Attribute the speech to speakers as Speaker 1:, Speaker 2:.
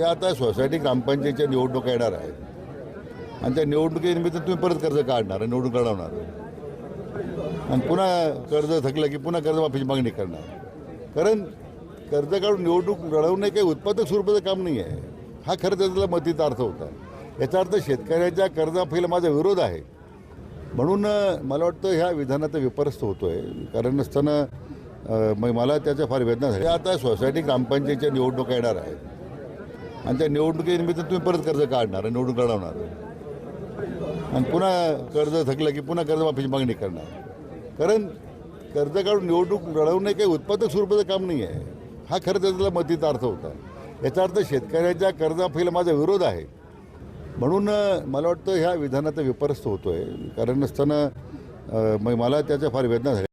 Speaker 1: आता सोसायटी ग्रामपंचायतीच्या निवडणुका येणार आहेत. आणि त्या निवडणुकीनिमित्त तुम्ही परत कर्ज काढणार आणि निवडणूक लढवणार. आणि पुन्हा कर्ज थकलं की पुन्हा कर्जमाफीची मागणी करणार. कारण कर्ज काढून निवडणूक लढवणे काही उत्पादक स्वरूपाचं काम नाही आहे. हा खरं त्याला मतीचा अर्थ होता. याचा अर्थ शेतकऱ्याच्या कर्जाफीला माझा विरोध आहे. म्हणून मला वाटतं ह्या विधानाचा विपरस्त होतो आहे कारण नसताना मला त्याच्या फार वेदना झाली आता सोसायटी ग्रामपंचायतीच्या निवडणुका येणार आहेत. आणि त्या निवडणुकीनिमित्त तुम्ही परत कर्ज काढणार आणि निवडणूक लढवणार. आणि पुन्हा कर्ज थकलं की पुन्हा कर्जमाफीची मागणी करणार. कारण कर्ज काढून निवडणूक लढवणे काही उत्पादक स्वरूपाचं काम नाही आहे. हा खरं त्याचा मतीचा अर्थ होता. याचा अर्थ शेतकऱ्याच्या कर्जमाफीला माझा विरोध आहे. म्हणून मला वाटतं ह्या विधानाचा विपरस्त होतो आहे कारण नसताना मग मला त्याच्या फार वेदना झाल्या.